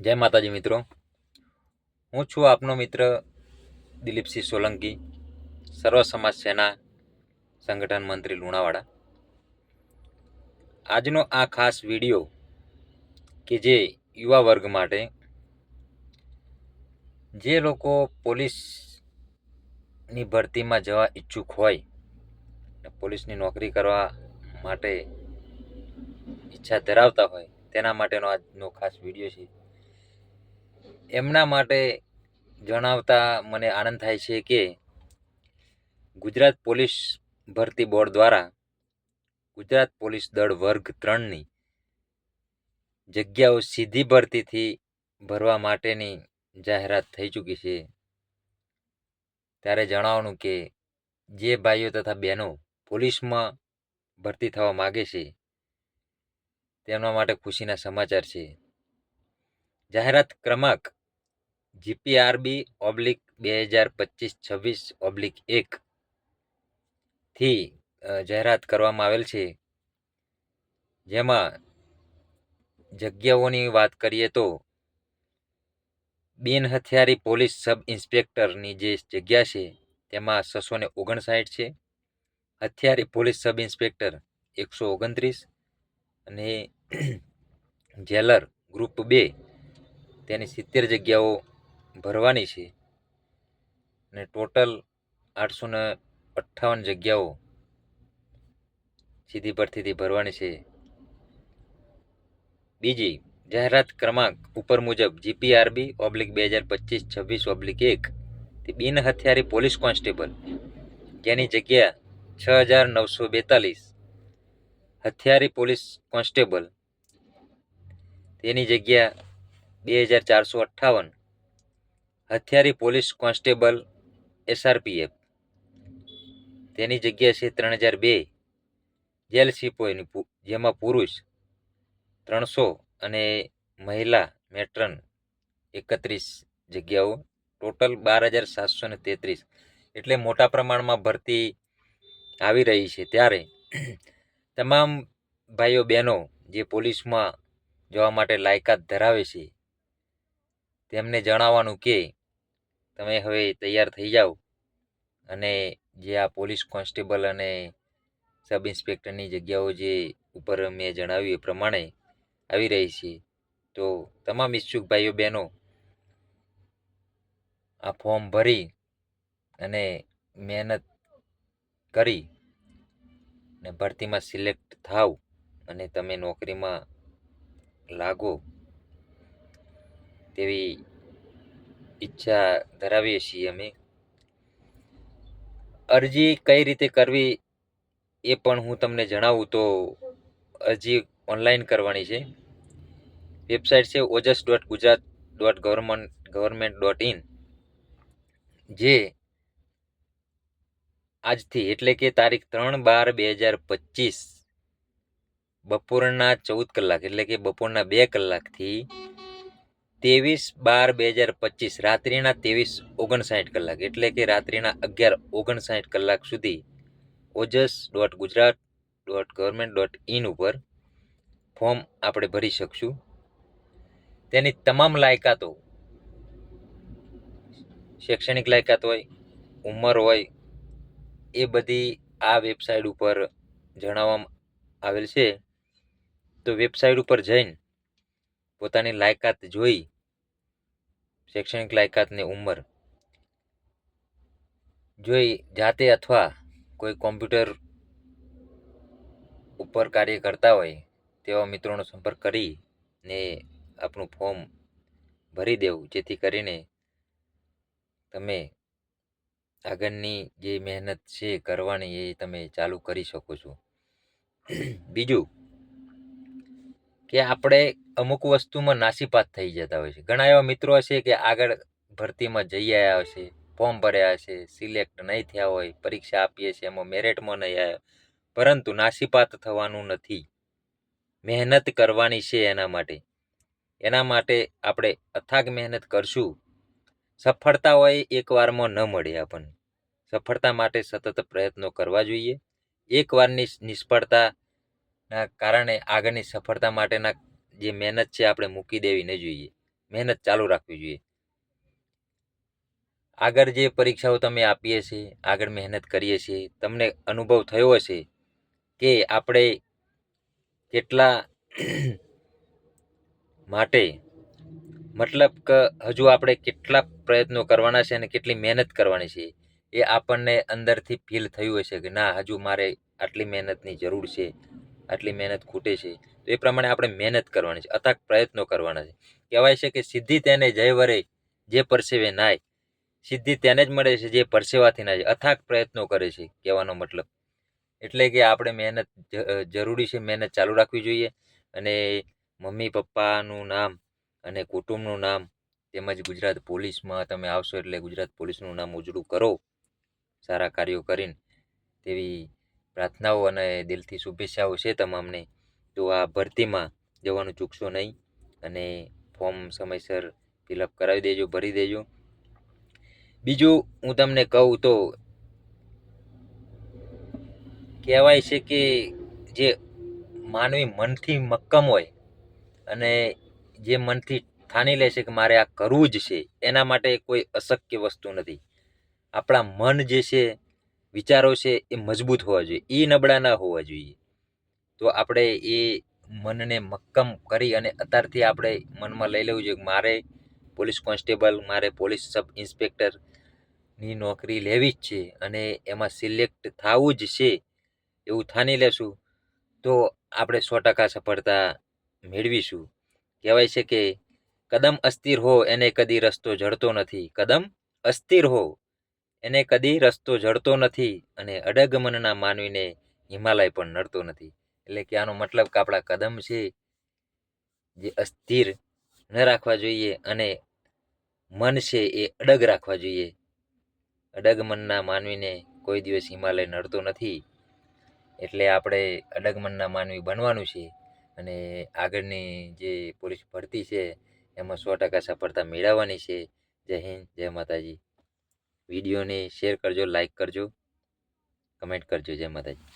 જય માતાજી મિત્રો. હું છું આપનો મિત્ર દિલીપસિંહ સોલંકી, સર્વ સમાજ સેના સંગઠન મંત્રી લુણાવાડા. આજનો આ ખાસ વીડિયો કે જે યુવા વર્ગ માટે જે લોકો પોલીસની ભરતીમાં જવા ઈચ્છુક હોય પોલીસની નોકરી કરવા માટે ઈચ્છા ધરાવતા હોય, તેના માટેનો આજનો ખાસ વીડિયો છે. એમના માટે જણાવતા મને આનંદ થાય છે કે ગુજરાત પોલીસ ભરતી બોર્ડ દ્વારા ગુજરાત પોલીસ દળ વર્ગ ત્રણની જગ્યાઓ સીધી ભરતીથી ભરવા માટેની જાહેરાત થઈ ચૂકી છે. ત્યારે જણાવવાનું કે જે ભાઈઓ તથા બહેનો પોલીસમાં ભરતી થવા માગે છે, તેમના માટે ખુશીના સમાચાર છે. જાહેરાત ક્રમાંક જીપીઆરબી ઓબ્લિક બે હજાર પચીસ છવ્વીસ ઓબ્લિક એક થી જાહેરાત કરવામાં આવેલ છે. જેમાં જગ્યાઓની વાત કરીએ તો બિન હથિયારી પોલીસ સબ ઇન્સ્પેક્ટરની જે જગ્યા છે, તેમાં છસો ને ઓગણસાઠ છે. હથિયારી પોલીસ સબ ઇન્સ્પેક્ટર એકસો ઓગણત્રીસ અને જેલર ગ્રુપ બે તેની સિત્તેર જગ્યાઓ ભરવાની છે. અને ટોટલ આઠસો ને અઠ્ઠાવન જગ્યાઓ સીધી ભરતીથી ભરવાની છે. બીજી, જાહેરાત ક્રમાંક ઉપર મુજબ જીપીઆરબી ઓબ્લિક બે હજાર પચીસ છવ્વીસ ઓબ્લિક એક તે બિન હથિયારી પોલીસ કોન્સ્ટેબલ જેની જગ્યા છ હજાર નવસો બેતાલીસ. હથિયારી પોલીસ કોન્સ્ટેબલ તેની જગ્યા બે હજાર ચારસો અઠ્ઠાવન. હથિયારી પોલીસ કોન્સ્ટેબલ એસઆરપીએફ. તેની જગ્યા છે ત્રણ હજાર બે જેલ સિપોયની જેમાં પુરુષ ત્રણસો અને મહિલા મેટ્રન એકત્રીસ જગ્યાઓ, ટોટલ બાર હજાર સાતસો ને તેત્રીસ. એટલે મોટા પ્રમાણમાં ભરતી આવી રહી છે ત્યારે તમામ ભાઈઓ બહેનો જે પોલીસમાં જવા માટે લાયકાત ધરાવે છે, તેમને જણાવવાનું કે તમે હવે તૈયાર થઈ જાઓ. અને જે આ પોલીસ કોન્સ્ટેબલ અને સબ ઇન્સ્પેક્ટરની જગ્યાઓ જે ઉપર મેં જણાવ્યું એ પ્રમાણે આવી રહી છે. તો તમામ ઈચ્છુક ભાઈઓ બહેનો, આ ફોર્મ ભરી અને મહેનત કરી ને ભરતીમાં સિલેક્ટ થાવ અને તમે નોકરીમાં લાગો તેવી ઈચ્છા ધરાવીએ છીએ અમે. અરજી કઈ રીતે કરવી એ પણ હું તમને જણાવું તો અરજી ઓનલાઈન કરવાની છે. વેબસાઇટ છે Ojas dot Gujarat dot government government dot in જે આજથી એટલે કે તારીખ ત્રણ બાર બે હજાર પચીસ બપોરના ચૌદ કલાક એટલે કે બપોરના બે કલાકથી ત્રેવીસ બાર બે હજાર પચીસ, રાત્રિના ત્રેવીસ ઓગણસાઠ કલાક, એટલે કે રાત્રિના અગિયાર ઓગણસાઠ કલાક સુધી Ojas dot Gujarat dot government dot in ઉપર ફોર્મ આપણે ભરી શકશું. તેની તમામ લાયકાતો, શૈક્ષણિક લાયકાત હોય, ઉંમર હોય, એ બધી આ વેબસાઇટ ઉપર જણાવવામાં આવેલ છે. તો વેબસાઇટ ઉપર જઈને પોતાની લાયકાત જોઈ, શૈક્ષણિક લાયકાતની ઉંમર જોઈ, જાતે અથવા કોઈ કોમ્પ્યુટર ઉપર કાર્ય કરતા હોય, તેવા મિત્રોનો સંપર્ક કરી ને આપણું ફોર્મ ભરી દેવું, જેથી કરીને તમે આગળની જે મહેનત છે કરવાની એ તમે ચાલુ કરી શકો છો. બીજું કે આપણે અમુક વસ્તુમાં નાસીપાત થઈ જતા હોય છે. ઘણા એવા મિત્રો હશે કે આગળ ભરતીમાં જઈ આવ્યા હશે, ફોર્મ ભર્યા હશે, સિલેક્ટ નહીં થયા હોય, પરીક્ષા આપીએ છીએ, એમાં મેરિટમાં નહીં આવ્યા પરંતુ નાસીપાત થવાનું નથી. મહેનત કરવાની છે એના માટે. એના માટે આપણે અથાગ મહેનત કરશું. સફળતા હોય એક વારમાં ન મળે આપણને. સફળતા માટે સતત પ્રયત્નો કરવા જોઈએ. એક વારની નિષ્ફળતાના કારણે આગળની સફળતા માટેના જે મહેનત છે આપણે મૂકી દેવી ન જોઈએ. મહેનત ચાલુ રાખવી જોઈએ. આગળ જે પરીક્ષાઓ તમે આપીએ છીએ, આગળ મહેનત કરીએ છીએ, તમને અનુભવ થયો હશે કે આપણે કેટલા માટે મતલબ કે હજુ આપણે કેટલા પ્રયત્નો કરવાના છે અને કેટલી મહેનત કરવાની છે, એ આપણને અંદરથી ફીલ થયું હશે કે ના, હજુ મારે આટલી મહેનતની જરૂર છે. આટલી મહેનત ખૂટે છે. તો એ પ્રમાણે આપણે મહેનત કરવાની છે અથાક પ્રયત્નો કરવાના છે. કહેવાય છે કે સિદ્ધિ તેને જય વરે, જે પરસેવે નાય. સિદ્ધિ તેને જ મળે છે, જે પરસેવાથી નાય. અથાક પ્રયત્નો કરે છે, કહેવાનો મતલબ. એટલે કે આપણે મહેનત જરૂરી છે, મહેનત ચાલુ રાખવી જોઈએ. અને મમ્મી, પપ્પાનું નામ અને કુટુંબનું નામ તેમજ ગુજરાત પોલીસમાં તમે આવશો એટલે ગુજરાત પોલીસનું નામ ઉજળું કરો. સારા કાર્યો કરીને તેવી પ્રાર્થનાઓ અને દિલથી શુભેચ્છાઓ છે તમામને. તો આ ભરતીમાં જવાનું ચૂકશો નહીં અને ફોર્મ સમયસર ફિલઅપ કરાવી દેજો, ભરી દેજો. બીજું હું તમને કહું તો, કહેવાય છે કે જે માનવી મનથી મક્કમ હોય અને જે મનથી ઠાની લે છે કે મારે આ કરવું જ છે, એના માટે કોઈ અશક્ય વસ્તુ નથી. આપણા મન જે છે વિચારો છે એ મજબૂત હોવા જોઈએ. એ નબળા ના હોવા જોઈએ. તો આપણે એ મનને મક્કમ કરી અને અત્યારથી આપણે મનમાં લઈ લેવું જોઈએ મારે પોલીસ કોન્સ્ટેબલ, મારે પોલીસ સબ ઇન્સ્પેક્ટરની નોકરી લેવી જ છે અને એમાં સિલેક્ટ થવું જ છે એવું થાની લેશું, તો આપણે સો ટકા સફળતા મેળવીશું. કહેવાય છે કે કદમ અસ્થિર હો, એને કદી રસ્તો જડતો નથી. કદમ અસ્થિર હો. એને કદી રસ્તો જડતો નથી અને અડગ મનના માનવીને હિમાલય પણ નડતો નથી. એટલે કે આનો મતલબ કે આપણા કદમ છે જે અસ્થિર ન રાખવા જોઈએ અને મન છે એ અડગ રાખવા જોઈએ. અડગ મનના માનવીને કોઈ દિવસ હિમાલય નડતો નથી. એટલે આપણે અડગ મનના માનવી બનવાનું છે અને આગળની જે પોલીસ ભરતી છે એમાં સો ટકા સફળતા મેળવવાની છે. જય હિન્દ, જય માતાજી. વિડીયોને શેર કરજો લાઇક કરજો કમેન્ટ કરજો. જય માતાજી.